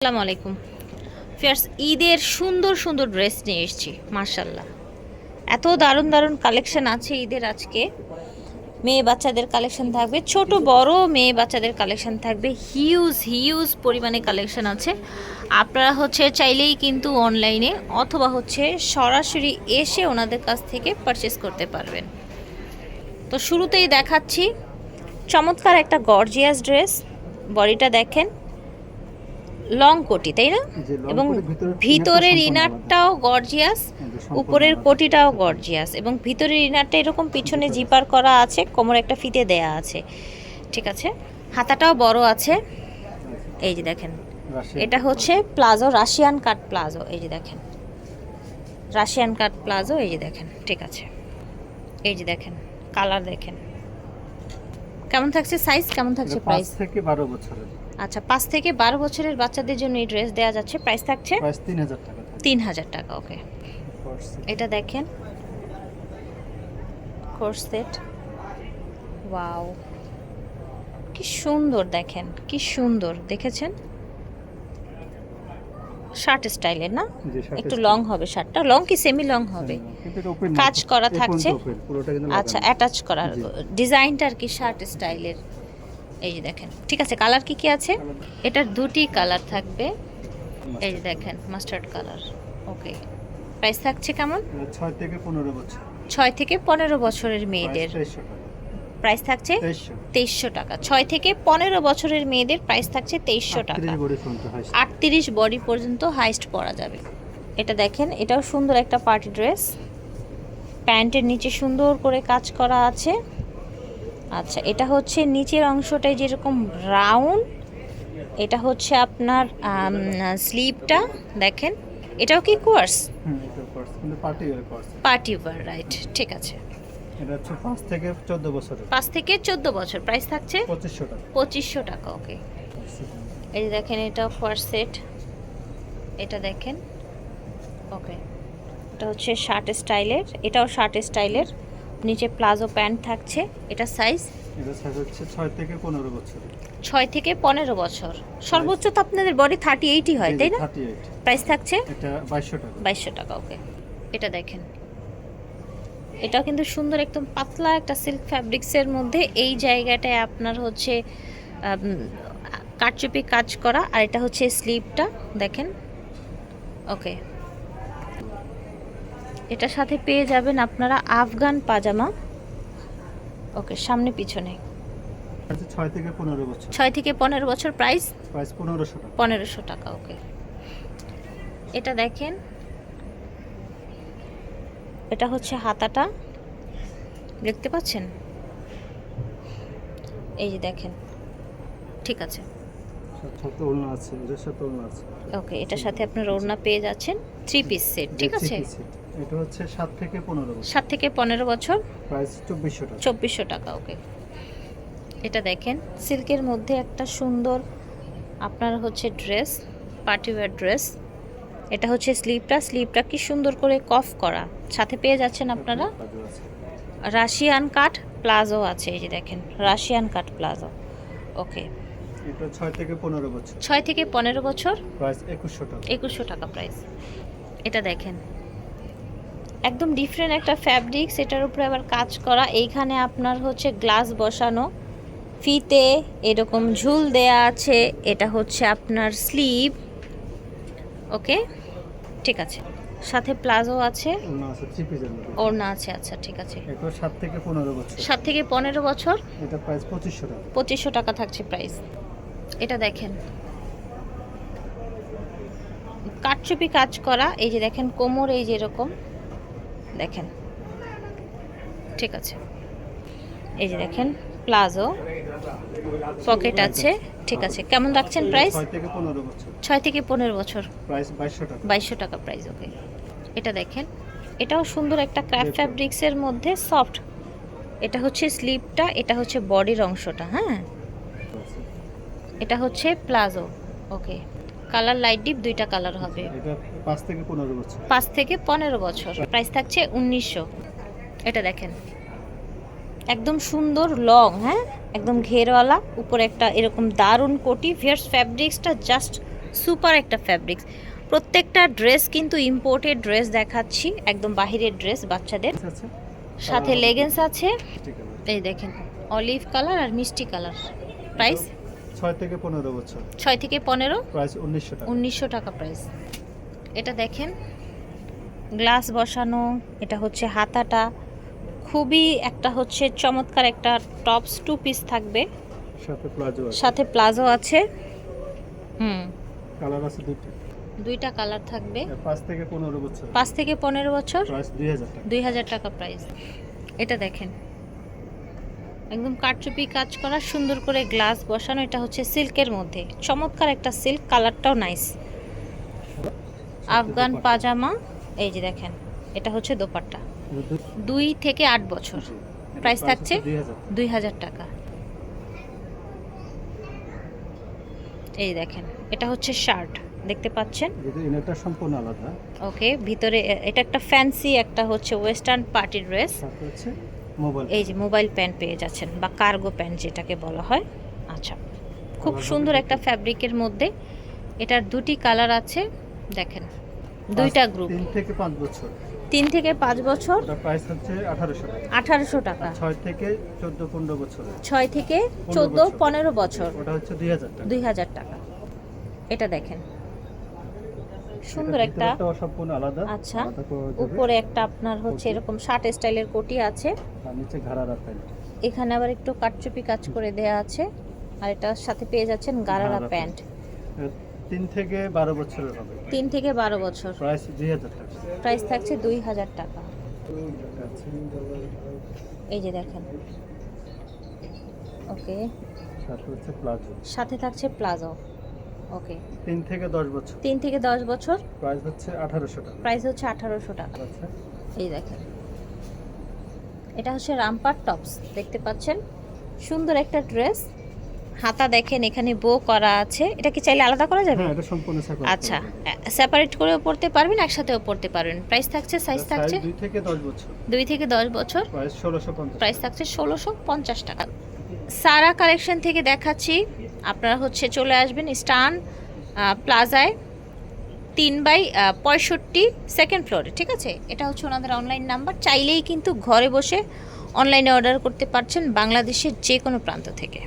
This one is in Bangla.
আসসালামু আলাইকুম। ফিয়ার্স, ঈদের সুন্দর সুন্দর ড্রেস নিয়ে এসেছি মার্শাল্লাহ এত দারুণ দারুণ কালেকশন আছে ঈদের আজকে। মেয়ে বাচ্চাদের কালেকশন থাকবে, ছোট, বড় মেয়ে বাচ্চাদের কালেকশন থাকবে। হিউজ হিউজ পরিমাণে কালেকশন আছে। আপনারা হচ্ছে চাইলেই কিন্তু অনলাইনে অথবা হচ্ছে সরাসরি এসে ওনাদের কাছ থেকে পারচেস করতে পারবেন। তো শুরুতেই দেখাচ্ছি, চমৎকার একটা গর্জিয়াস ড্রেস বডিটা দেখেন লং কোটি তাই না? এবং ভিতরের ইনারটাও গর্জিয়াস উপরের কোটিটাও গর্জিয়াস এবং ভিতরের ইনারটা এরকম পিছনে জিপার করা আছে কোমরে একটা ফিতে দেয়া আছে। ঠিক আছে? হাতাটাও বড় আছে। এই যে দেখেন এটা হচ্ছে প্লাজো রাশিয়ান কাট প্লাজো এই যে দেখেন। রাশিয়ান কাট প্লাজো এই যে দেখেন ঠিক আছে। এই যে দেখেন কালার দেখেন। কেমন থাকছে সাইজ কেমন থাকছে প্রাইস থেকে বারো বছরের। আচ্ছা পাঁচ থেকে বারো বছরের বাচ্চাদের জন্য এই ড্রেস দেওয়া যাচ্ছে। প্রাইস থাকছে? প্রাইস তিন হাজার টাকা থাকে তিন হাজার টাকা ওকে এটা দেখেন। কোর্স সেট ওয়াও কি সুন্দর দেখেন কি সুন্দর দেখেছেন? শার্ট স্টাইলের না? একটু লং হবে শার্টটা। লং কি সেমি লং হবে? হ্যাঁ, না। কাজ করা থাকছে? আচ্ছা অ্যাটাচ করা। ডিজাইনটা আর কি শার্ট স্টাইলের। এই যে দেখেন। ঠিক আছে কালার কি কি আছে? এটার দুটি কালার থাকবে। এই যে দেখেন মাস্টার্ড কালার ওকে প্রাইস থাকছে কেমন? ছয় থেকে পনেরো বছর। ছয় থেকে পনেরো বছরের মেয়েদের। প্রাইস থাকছে তেইশশো। টাকা। ছয় থেকে পনেরো বছরের মেয়েদের প্রাইস থাকছে তেইশশো টাকা। আটত্রিশ বডি পর্যন্ত হাইস্ট পরা যাবে। এটা দেখেন এটাও সুন্দর একটা পার্টি ড্রেস প্যান্টের নিচে সুন্দর করে কাজ করা আছে। আচ্ছা এটা হচ্ছে নিচের অংশটাই যেরকম রাউন্ড এটা হচ্ছে আপনার স্লিপটা দেখেন। এটাও কি কোর্স পার্টি ওয়ার রাইট ঠিক আছে। এটা হচ্ছে পাঁচ থেকে চোদ্দ বছরের। থেকে বছর। প্রাইস থাকছে? পঁচিশশো টাকা। ওকে এই যে দেখেন এটা ফার্স্ট সেট এটা দেখেন ওকে এটা হচ্ছে শার্ট স্টাইলের এটাও শার্ট স্টাইলের নিচে প্লাজো প্যান্ট থাকছে। এটা সাইজ এটা সাইজ হচ্ছে ছয় থেকে পনেরো বছর ছয় থেকে পনেরো বছর। সর্বোচ্চ তো আপনাদের বডি থার্টি এইটই হয় তাই না? থার্টি এইট প্রাইস থাকছে? এটা বাইশশো টাকা। বাইশশো টাকা ওকে এটা দেখেন। এটাও কিন্তু সুন্দর একদম পাতলা একটা সিল্ক ফ্যাব্রিক্সের মধ্যে এই জায়গাটায় আপনার হচ্ছে আম, কারচুপি কাজ করা আর এটা হচ্ছে স্লিভটা দেখেন। ওকে এটার সাথে পেয়ে যাবেন আপনারা আফগান পাজামা। ওকে সামনে পিছনে। ছয় থেকে পনেরো বছর। ছয় থেকে পনেরো বছর প্রাইস প্রাইস পনেরোশো টাকা। পনেরোশো টাকা ওকে এটা দেখেন এটা হচ্ছে হাতাটা। দেখতে পাচ্ছেন? এই যে দেখেন। ঠিক আছে। ওকে এটার সাথে আপনার ওড়না পেয়ে যাচ্ছেন থ্রি পিস সেট ঠিক আছে। এটা হচ্ছে সাত থেকে পনেরো সাত থেকে পনেরো বছর। প্রাইস চব্বিশশো টাকা। চব্বিশশো টাকা ওকে। এটা দেখেন সিল্কের মধ্যে একটা সুন্দর আপনার হচ্ছে ড্রেস পার্টিওয়ার ড্রেস এটা হচ্ছে স্লিপটা। স্লিপটা কি সুন্দর করে কফ করা। সাথে পেয়ে যাচ্ছেন আপনারা রাশিয়ান কাট প্লাজো আছে এই যে দেখেন রাশিয়ান কাট প্লাজো। ওকে। এটা ছয় থেকে পনেরো বছর। ছয় থেকে পনেরো বছর। প্রাইস একুশশো টাকা। একুশশো টাকা প্রাইস। এটা দেখেন একদম ডিফারেন্ট একটা ফ্যাব্রিক্স এটার উপরে আবার কাজ করা। এইখানে আপনার হচ্ছে গ্লাস বসানো ফিতে এরকম ঝুল দেয়া আছে। এটা হচ্ছে আপনার স্লিভ ওকে। ঠিক আছে। সাথে প্লাজো আছে। ওড়না আছে আচ্ছা ঠিক আছে। এটা সাত থেকে পনেরো বছর। সাত থেকে পনেরো বছর। এটা প্রাইস পঁচিশশো টাকা। পঁচিশশো টাকা থাকছে প্রাইস এটা দেখেন। কাটচুপি কাজ করা এই যে দেখেন কোমর এই যে এরকম। দেখেন। ঠিক আছে। এই যে দেখেন। প্লাজো পকেট আছে। ঠিক আছে। কেমন রাখছেন প্রাইস ছয় থেকে পনেরো বছর। বাইশশো টাকা। প্রাইস ওকে এটা দেখেন। এটাও সুন্দর একটা ক্র্যাফট ফ্যাব্রিক্সের মধ্যে সফট এটা হচ্ছে স্লিপটা এটা হচ্ছে বডির অংশটা হ্যাঁ? এটা হচ্ছে palazzo okay colour light deep দুইটা কালার হবে। পাঁচ থেকে পনেরো বছর। পাঁচ থেকে পনেরো বছর। প্রাইস থাকছে উনিশশো। এটা দেখেন। একদম সুন্দর লং হ্যাঁ? একদম ঘেরওয়ালা উপরে একটা এরকম দারুণ কোটি। ভিয়ার্স ফ্যাব্রিক্সটা জাস্ট সুপার একটা ফ্যাব্রিক্স প্রত্যেকটা ড্রেস কিন্তু ইম্পোর্টেড ড্রেস দেখাচ্ছি একদম বাহিরের ড্রেস বাচ্চাদের। সাথে লেগেন্স আছে। এই দেখেন অলিভ কালার আর মিষ্টি কালার প্রাইস ছয় থেকে পনেরো বছর। ছয় থেকে পনেরো? প্রাইস উনিশশো টাকা। উনিশশো টাকা প্রাইস এটা দেখেন গ্লাস বসানো এটা হচ্ছে হাতাটা। খুবই একটা হচ্ছে চমৎকার একটা টপস টু পিস থাকবে। সাথে প্লাজো আছে। সাথে প্লাজো আছে। হুম। কালার আছে দুটি দুইটা কালার থাকবে। পাঁচ থেকে পনেরো বছর। পাঁচ থেকে পনেরো বছর? প্রাইস দুই হাজার টাকা। দুই হাজার টাকা প্রাইস। এটা দেখেন। একদম কারচুপি কাজ করা সুন্দর করে গ্লাস বসানো এটা হচ্ছে সিল্কের মধ্যে। চমৎকার একটা সিল্ক কালারটাও নাইস। আফগান পাজামা এই যে দেখেন এটা হচ্ছে দোপাট্টা। দুই থেকে আট বছর। প্রাইস থাকছে দুই হাজার টাকা। এই দেখেন এটা হচ্ছে শার্ট দেখতে পাচ্ছেন? ইনারটা সম্পূর্ণ আলাদা। ওকে ভিতরে এটা একটা ফ্যান্সি একটা হচ্ছে ওয়েস্টার্ন পার্টি ড্রেস এই যে মোবাইল প্যান্ট পেয়ে যাচ্ছেন বা কার্গো প্যান্ট যেটাকে বলা হয়। আচ্ছা খুব সুন্দর একটা ফ্যাব্রিকের মধ্যে এটার দুটি কালার আছে দেখেন দুইটা গ্রুপ তিন থেকে পাঁচ বছর। তিন থেকে পাঁচ বছর? প্রাইস হচ্ছে আঠারোশো টাকা। ছয় থেকে চোদ্দ পনেরো বছর। ছয় থেকে চোদ্দ পনেরো বছর। ওটা হচ্ছে দুই হাজার টাকা। দুই হাজার টাকা। এটা দেখেন। সুন্দর একটা সম্পূর্ণ আলাদা। আচ্ছা। উপরে একটা আপনার হচ্ছে এরকম শার্ট স্টাইলের কোটি আছে। নিচে এখানে আবার একটু কাটচুপি কাজ করে দেয়া আছে। আর এটার সাথে পেয়ে যাচ্ছেন গারারা প্যান্ট। তিন থেকে বারো বছরের হবে। তিন থেকে বারো বছর। প্রাইস দুই হাজার টাকা। প্রাইস থাকছে দুই হাজার টাকা। এই যে দেখেন। ওকে। সাথে প্লাজো সাথে থাকছে প্লাজো ওকে। তিন থেকে দশ বছর। তিন থেকে দশ বছর। প্রাইস হচ্ছে আঠারোশো টাকা। প্রাইস হচ্ছে আঠারোশো টাকা। আচ্ছা। এই দেখেন। এটা হচ্ছে রামপার টপস। দেখতে পাচ্ছেন? সুন্দর একটা ড্রেস। হাতা দেখেন এখানে বো করা আছে। এটা কি চাইলে আলাদা করা যাবে? হ্যাঁ এটা সম্পূর্ণ আচ্ছা সেপারেট করেও পড়তে পারবেন একসাথেও পড়তে পারবেন। প্রাইস থাকছে সাইজ থাকছে size দুই থেকে দশ বছর। দুই থেকে দশ বছর। প্রাইস ষোলোশো পঞ্চাশ। প্রাইস থাকছে ষোলোশো পঞ্চাশ টাকা। সারা কালেকশন থেকে দেখাচ্ছি। আপনারা হচ্ছে চলে আসবেন স্টান প্লাজায় তিন বাই পঁয়ষট্টি সেকেন্ড ফ্লোরে ঠিক আছে? এটা হচ্ছে ওনাদের অনলাইন নাম্বার চাইলেই কিন্তু ঘরে বসে অনলাইনে অর্ডার করতে পারছেন বাংলাদেশের যে কোনো প্রান্ত থেকে।